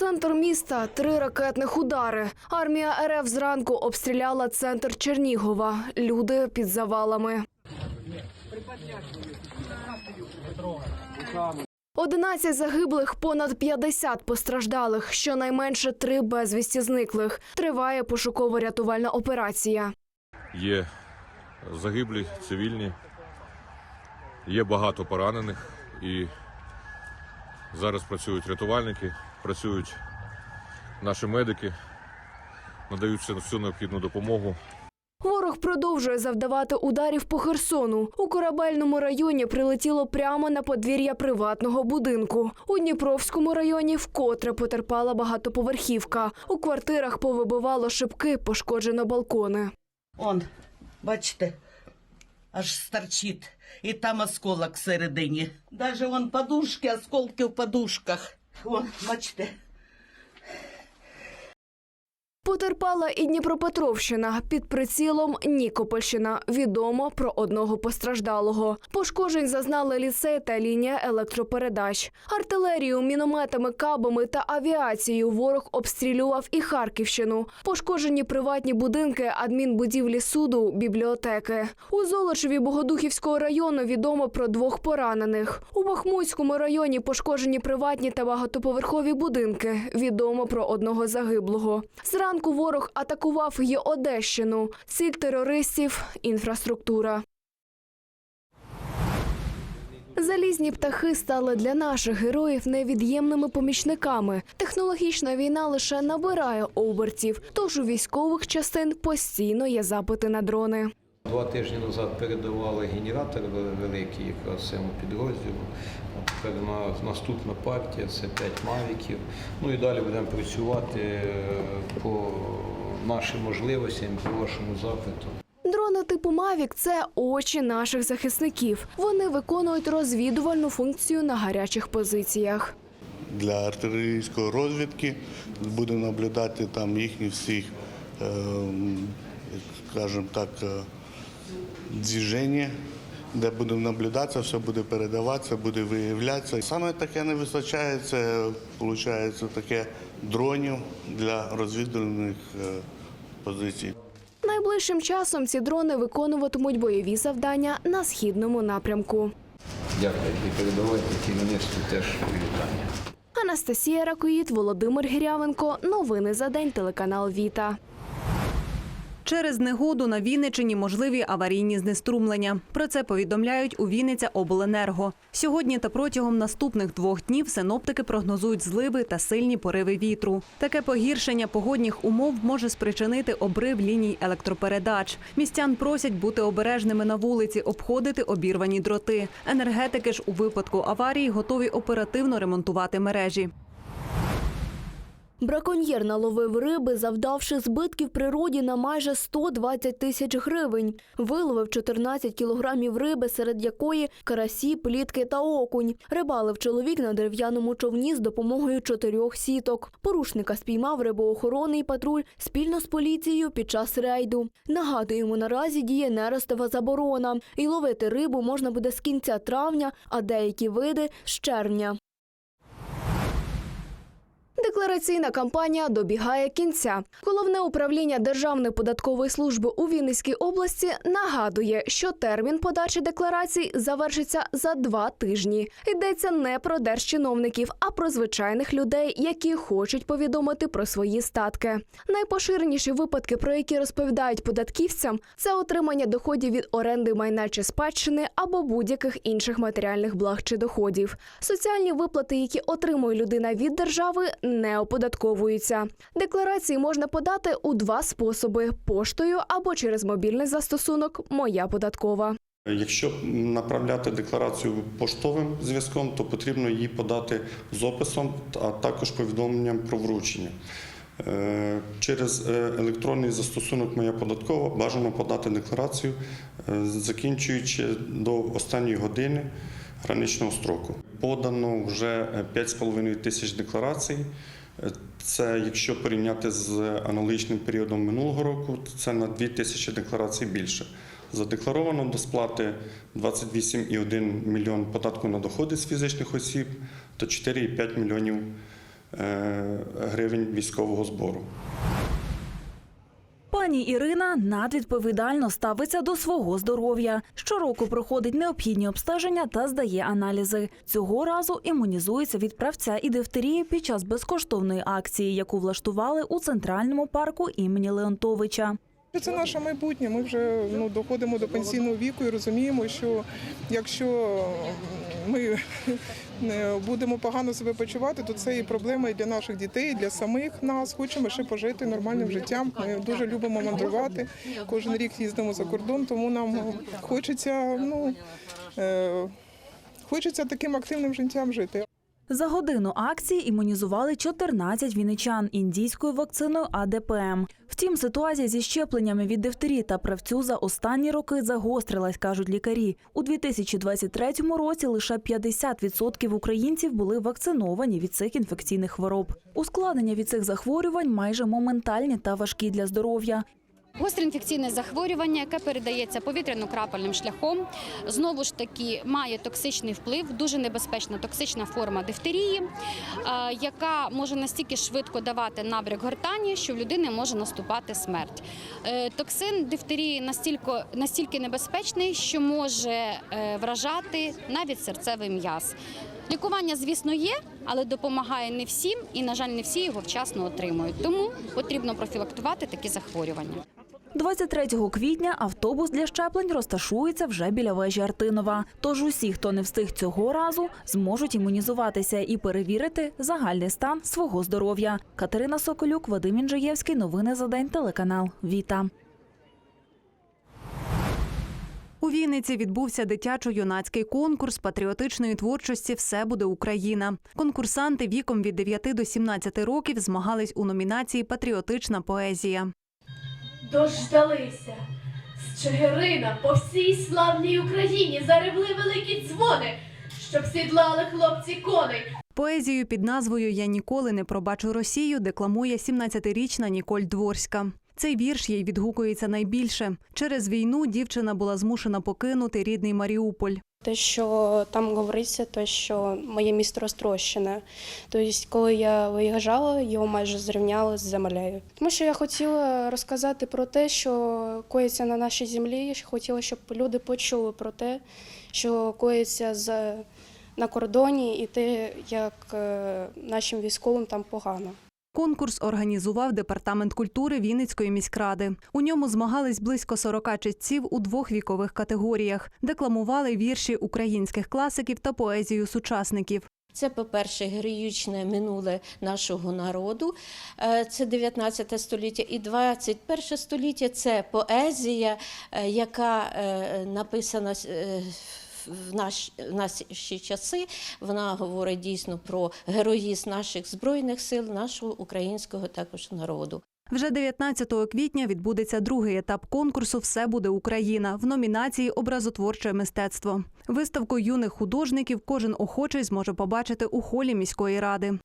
Центр міста три ракетних удари. Армія РФ зранку обстріляла центр Чернігова. Люди під завалами. 11 загиблих, понад 50 постраждалих, щонайменше три безвісті зниклих. Триває пошуково-рятувальна операція. Є загиблі, цивільні, є багато поранених і зараз працюють рятувальники, працюють наші медики, надають всю- всю необхідну допомогу. Ворог продовжує завдавати ударів по Херсону. У корабельному районі прилетіло прямо на подвір'я приватного будинку. У Дніпровському районі вкотре потерпала багатоповерхівка. У квартирах повибивало шибки, пошкоджено балкони. Он, бачите, аж старчить. І там осколок всередині. Даже вон подушки, осколки в подушках. Вон, бачите. Потерпала і Дніпропетровщина під прицілом Нікопольщина. Відомо про одного постраждалого. Пошкоджень зазнали ліцей та лінія електропередач. Артилерію, мінометами, кабами та авіацією ворог обстрілював і Харківщину. Пошкоджені приватні будинки, адмінбудівлі суду, бібліотеки. У Золочеві Богодухівського району відомо про двох поранених. У Бахмутському районі пошкоджені приватні та багатоповерхові будинки. Відомо про одного загиблого. Зранку ворог атакував і Одещину. Ціль терористів інфраструктура. Залізні птахи стали для наших героїв невід'ємними помічниками. Технологічна війна лише набирає обертів, тож у військових частин постійно є запити на дрони. Два тижні назад передавали генератор великий якраз цьому підрозділу. Тепер на наступна партія це 5 мавіків. Ну і далі будемо працювати е, по нашим можливостям, по вашому запиту. Дрони типу Мавік це очі наших захисників. Вони виконують розвідувальну функцію на гарячих позиціях. для артилерійської розвідки, будемо наблюдати там їхні всі, е, скажімо так, е, движення, де будемо наблюдатися, все буде передаватися, буде виявлятися. Саме таке не вистачає, це виходить таке дронів для розвідувальних е, позицій. Найближчим часом ці дрони виконуватимуть бойові завдання на східному напрямку. Дякую і передавайте керівництву теж привітання. Анастасія Ракоїд, Володимир Гірявенко. Новини за день. Телеканал Віта. Через негоду на Вінничині можливі аварійні знеструмлення. Про це повідомляють у Вінниця Обленерго. Сьогодні та протягом наступних двох днів синоптики прогнозують зливи та сильні пориви вітру. Таке погіршення погодних умов може спричинити обрив ліній електропередач. Містян просять бути обережними на вулиці, обходити обірвані дроти. Енергетики ж у випадку аварії готові оперативно ремонтувати мережі. Браконьєр наловив риби, завдавши збитків природі на майже 120 тисяч гривень. Виловив 14 кілограмів риби, серед якої карасі, плітки та окунь. Рибалив чоловік на дерев'яному човні з допомогою чотирьох сіток. Порушника спіймав рибоохоронний патруль спільно з поліцією під час рейду. Нагадуємо, наразі діє нерестова заборона. І ловити рибу можна буде з кінця травня, а деякі види – з червня. Деклараційна кампанія добігає кінця. Головне управління Державної податкової служби у Вінницькій області нагадує, що термін подачі декларацій завершиться за два тижні. Йдеться не про держчиновників, а про звичайних людей, які хочуть повідомити про свої статки. Найпоширеніші випадки, про які розповідають податківцям, це отримання доходів від оренди майна чи спадщини або будь-яких інших матеріальних благ чи доходів. Соціальні виплати, які отримує людина від держави, не оподатковуються. Декларації можна подати у два способи: поштою або через мобільний застосунок Моя податкова. Якщо направляти декларацію поштовим зв'язком, то потрібно її подати з описом, а також повідомленням про вручення. Е, Через е, електронний застосунок Моя податкова бажано подати декларацію, е, закінчуючи до останньої години граничного строку. Подано вже е, 5,5 тисяч декларацій. Е, Це якщо порівняти з аналогічним періодом минулого року, то це на 2 тисячі декларацій більше. Задекларовано до сплати 28,1 мільйон податку на доходи з фізичних осіб та 4,5 мільйонів е, гривень військового збору. Пані Ірина надвідповідально ставиться до свого здоров'я. Щороку проходить необхідні обстеження та здає аналізи. Цього разу імунізується від правця і дифтерії під час безкоштовної акції, яку влаштували у центральному парку імені Леонтовича. Це наше майбутнє. Ми вже ну, доходимо до пенсійного віку і розуміємо, що якщо ми будемо погано себе почувати, то це і проблема і для наших дітей, і для самих нас. Хочемо ще пожити нормальним життям. Ми дуже любимо мандрувати. Кожен рік їздимо за кордон, тому нам хочеться, ну, е, хочеться таким активним життям жити. За годину акції імунізували 14 вінничан індійською вакциною АДПМ. Втім, ситуація зі щепленнями від дифтерії та правцю за останні роки загострилась, кажуть лікарі. У 2023 році лише 50% українців були вакциновані від цих інфекційних хвороб. Ускладнення від цих захворювань майже моментальні та важкі для здоров'я. Гостре інфекційне захворювання, яке передається повітряно-крапельним шляхом, знову ж таки має токсичний вплив, дуже небезпечна токсична форма дифтерії, е, яка може настільки швидко давати набряк гортані, що в людини може наступати смерть. Е, Токсин дифтерії настільки, настільки небезпечний, що може е, вражати навіть серцевий м'яз. Лікування, звісно, є, але допомагає не всім, і, на жаль, не всі його вчасно отримують. Тому потрібно профілактувати такі захворювання. 23 квітня автобус для щеплень розташується вже біля вежі Артинова. Тож усі, хто не встиг цього разу, зможуть імунізуватися і перевірити загальний стан свого здоров'я. Катерина Соколюк, Вадим Інжиєвський. Новини за день. Телеканал Віта. У Вінниці відбувся дитячо-юнацький конкурс патріотичної творчості Все буде Україна. Конкурсанти віком від 9 до 17 років змагались у номінації Патріотична поезія. Дождалися. З Чигирина по всій славній Україні заревли великі дзвони, щоб сідлали хлопці коней. Поезію під назвою Я ніколи не пробачу Росію декламує 17-річна Ніколь Дворська. Цей вірш їй відгукується найбільше. Через війну дівчина була змушена покинути рідний Маріуполь. Те, що там говориться, то що моє місто розтрощене. Тобто, коли я виїжджала, його майже зрівняли з землею. Тому що я хотіла розказати про те, що коїться на нашій землі. Хотіла, щоб люди почули про те, що коїться з, на кордоні, і те, як е, нашим військовим там погано. Конкурс організував департамент культури Вінницької міськради. У ньому змагались близько 40 читців у двох вікових категоріях, декламували вірші українських класиків та поезію сучасників. Це, по-перше, героїчне минуле нашого народу, е, це 19 століття, і 21 століття це поезія, е, яка е, написана в наш- в наші часи. Вона говорить дійсно про героїзм наших збройних сил, нашого українського також народу. Вже 19 квітня відбудеться другий етап конкурсу Все буде Україна в номінації Образотворче мистецтво. Виставку юних художників кожен охочий зможе побачити у холі міської ради.